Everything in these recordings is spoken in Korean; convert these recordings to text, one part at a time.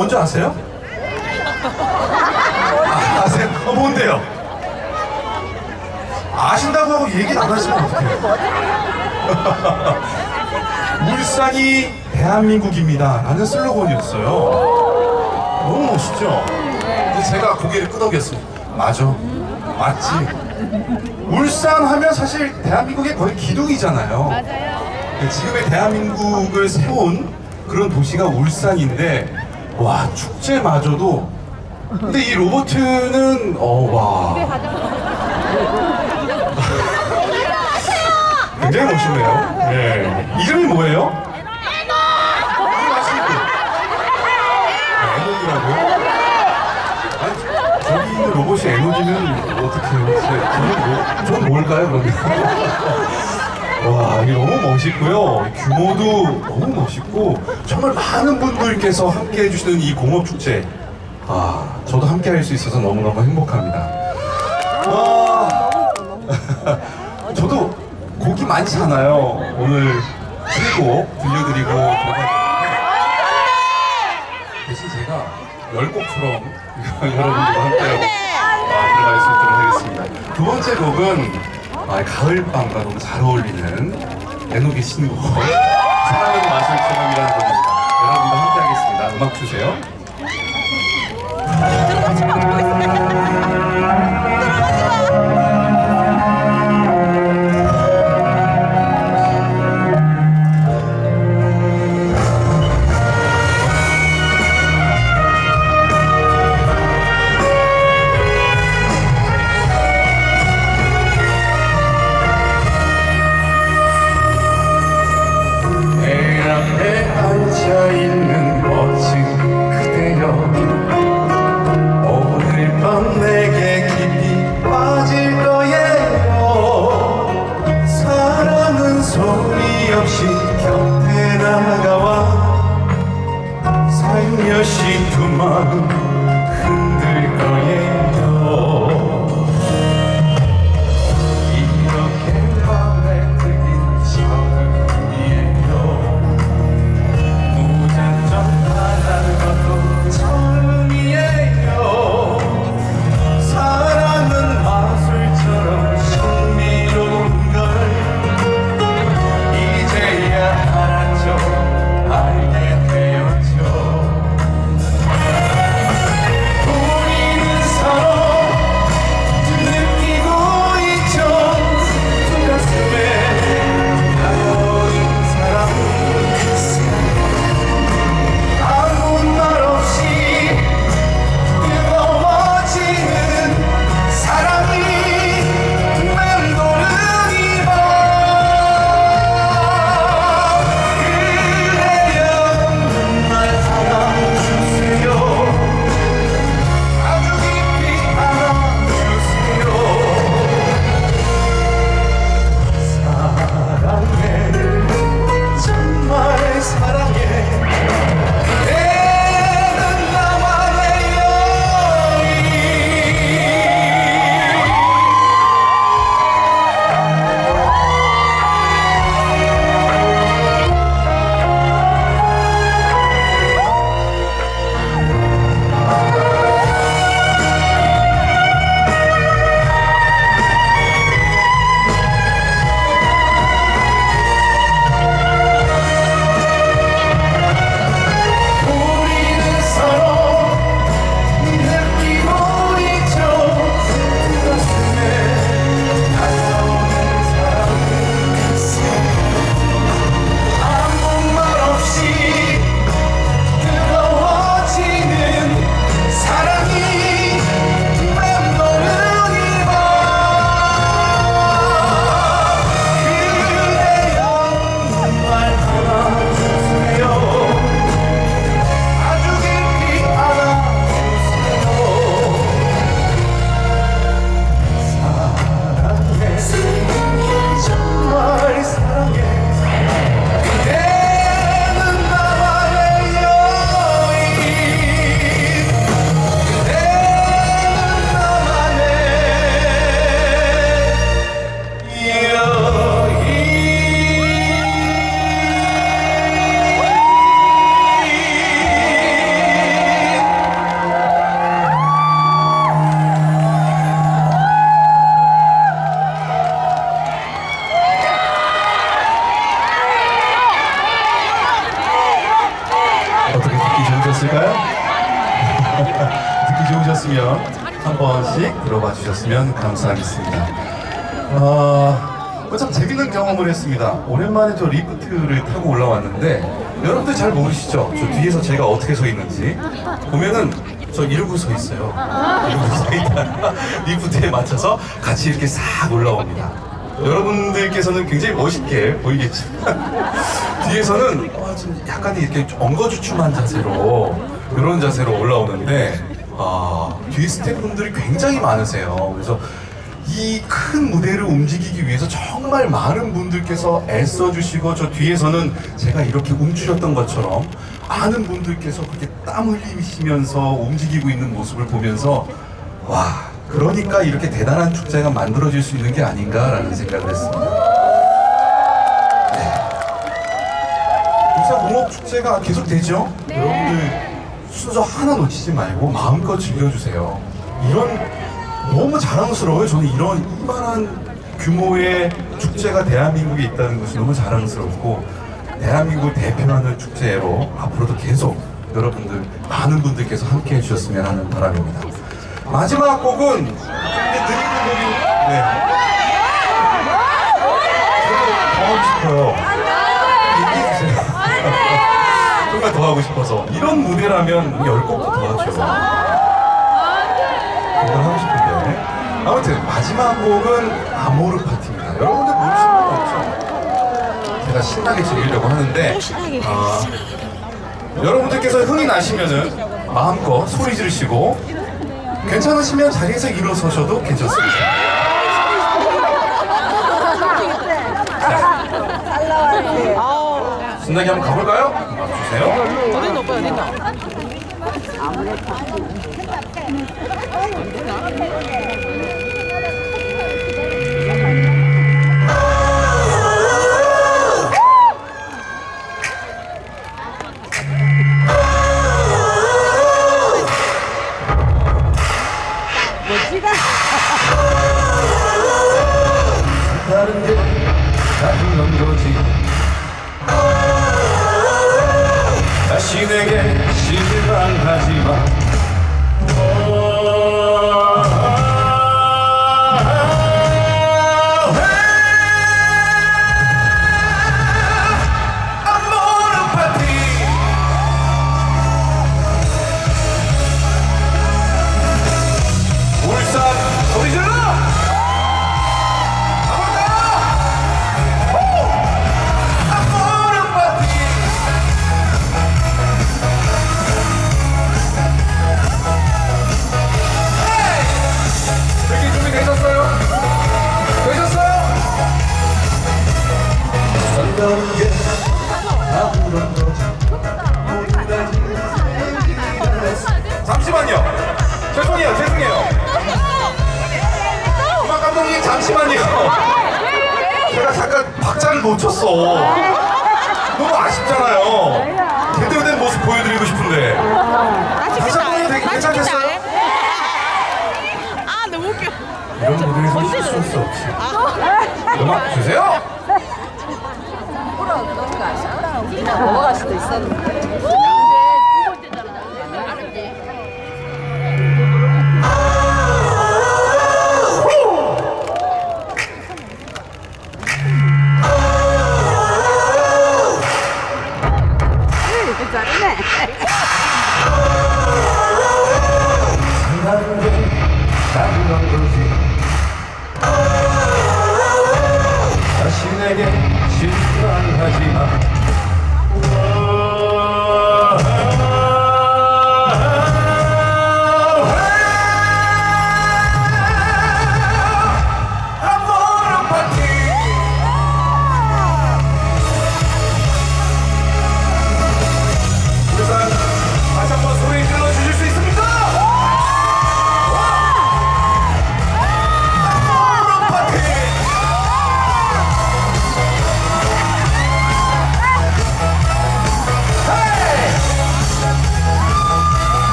뭔지 아세요? 아, 아세요? 어, 뭔데요? 아신다고 하고 얘기를 안 하시면 어떡해요? 울산이 대한민국입니다 라는 슬로건이었어요 너무 멋있죠? 근데 제가 고개를 끄덕였습니다 맞아 맞지 울산 하면 사실 대한민국의 거의 기둥이잖아요 맞아요 지금의 대한민국을 세운 그런 도시가 울산인데 와 축제마저도 근데 이 로버트는 어와 굉장히 멋있네요. 네. 이름이 뭐예요? 에노! 에노이라고요? 아니, 저기 있는 로봇이 에너지는 어떻게 해요? 저는 뭐, 전 뭘까요, 그러면? 와, 이게 너무 멋있고요. 규모도 너무 멋있고, 정말 많은 분들께서 함께 해주시는 이 공업축제. 아, 저도 함께 할 수 있어서 너무너무 행복합니다. 와, 저도 곡이 많잖아요. 오늘 세곡 들려드리고 대신 제가 열 곡처럼 여러분들과 함께하고 아, 들어갈 수 있도록 하겠습니다. 두 번째 곡은 아, 가을밤과 너무 잘 어울리는 에녹의 신곡 사랑은 마술처럼이라는 곡입니다. 여러분과 함께하겠습니다. 음악 주세요. 주셨으면 감사하겠습니다. 아, 어, 참 재밌는 경험을 했습니다. 오랜만에 저 리프트를 타고 올라왔는데 여러분들 잘 모르시죠? 저 뒤에서 제가 어떻게 서 있는지 보면은 저 이러고 서 있어요. 이러고 서 있다가 리프트에 맞춰서 같이 이렇게 싹 올라옵니다. 여러분들께서는 굉장히 멋있게 보이겠지만 뒤에서는 어, 좀 약간 이렇게 엉거주춤한 자세로 이런 자세로 올라오는데 아, 뒤에 스태프분들이 굉장히 많으세요. 그래서 이 큰 무대를 움직이기 위해서 정말 많은 분들께서 애써주시고 저 뒤에서는 제가 이렇게 움츠렸던 것처럼 많은 분들께서 그렇게 땀 흘리시면서 움직이고 있는 모습을 보면서 와 그러니까 이렇게 대단한 축제가 만들어질 수 있는 게 아닌가라는 생각을 했습니다. 부산 농업 축제가 계속 되죠? 여러분들 순서 하나 놓치지 말고 마음껏 즐겨주세요. 이런 너무 자랑스러워요. 저는 이런 이만한 규모의 축제가 대한민국에 있다는 것이 너무 자랑스럽고 대한민국을 대표하는 축제로 앞으로도 계속 여러분들 많은 분들께서 함께 해주셨으면 하는 바람입니다. 마지막 곡은 느리는 곡이 네. 저도 싶어요. 하고 싶어서 이런 무대라면 열 곡도 더 하죠. 정말 하고 싶은데 아무튼 마지막 곡은 아모르 파티입니다. 여러분들 모르시는 분 없죠? 제가 신나게 즐기려고 하는데 아, 여러분들께서 흥이 나시면은 마음껏 소리 지르시고 괜찮으시면 자리에서 일어서셔도 괜찮습니다. 신나 게 한번 가볼까요? 주세요. 어딘가 오빠 어딘가 죄송해요 죄송해요. 음악 감독님 잠시만요. 제가 잠깐 박자를 놓쳤어. 너무 아쉽잖아요. 제대로 된 모습 보여드리고 싶은데. 다시 한번 되게 괜찮겠어요? 아 너무 웃겨. 이런 무대에서 실수할 수 없지 음악 주세요. 넘어갈 수도 있었는데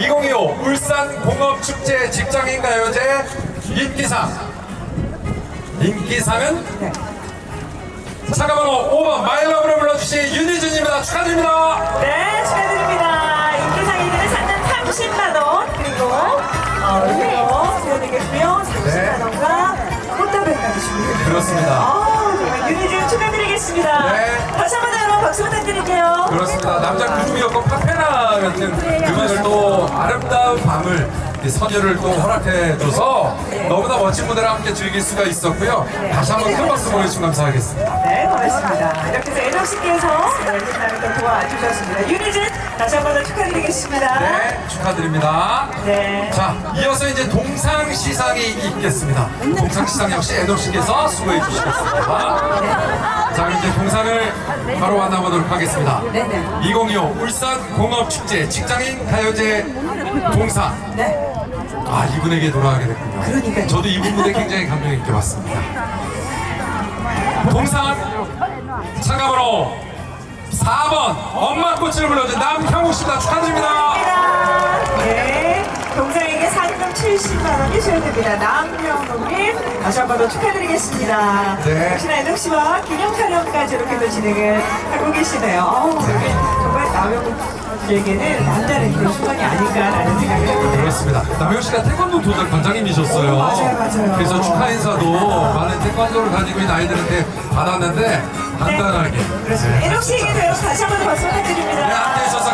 2025 울산 공업축제 직장인 가요제 인기상. 인기상은 잠깐만요. 5번 마일러브를 불러주신 윤희준입니다. 축하드립니다. 네, 축하드립니다. 인기상에는 상금 30만원, 그리고, 어, 이거 드려드리겠고요. 30만원과 꽃다발까지 준비해드립니다. 그렇습니다. 아, 정말 윤희준 축하드리겠습니다. 네. 다시 한번 여러분 박수 부탁드릴게요. 그렇습니다. 남자 그중이었고 파페라 같은 음악을 또 아름다운 밤을 이 선율을 또 허락해줘서 너무나 멋진 무대를 함께 즐길 수가 있었고요. 다시 한번 큰 박수 보내주시면 감사하겠습니다. 네, 고맙습니다. 이렇게 해서 애덕 씨께서 네, 신나게 또 도와주셨습니다. 윤희준 다시 한 번 더 축하드리겠습니다. 네, 축하드립니다. 네. 자, 이어서 이제 동상시상이 있겠습니다. 동상시상 역시 애덕 씨께서 수고해 주시겠습니다. 자, 이제 동상을 바로 만나보도록 하겠습니다. 2025 울산 공업축제 직장인 가요제 동상. 네. 아, 이분에게 돌아가게 됐군요. 그러니까요. 저도 이분 무대 굉장히 감명 있게 봤습니다. 동상 참가번호 4번 엄마 꽃을 불러준 남형우 씨다 축하드립니다. 네, 동생에게 상금 70만 원이 수여됩니다. 남명웅님 다시 한 번 더 축하드리겠습니다. 네. 혹시나 씨와 기념 촬영까지 이렇게 또 진행을 하고 계시네요. 어우, 여기 정말 남명웅에게는 남다른 그런 순간이 아닌가라는 생각을 해보네요. 그렇습니다. 남효 씨가 태권도 도전 관장님이셨어요. 오, 맞아요, 맞아요. 그래서 축하 인사도 많은 태권도를 가지고 있는 아이들한테 받았는데 간단하게. 그렇습니다. 애덕 씨에게도 다시 한 번 더 박수 네, 부탁드립니다. 함께 해주셔서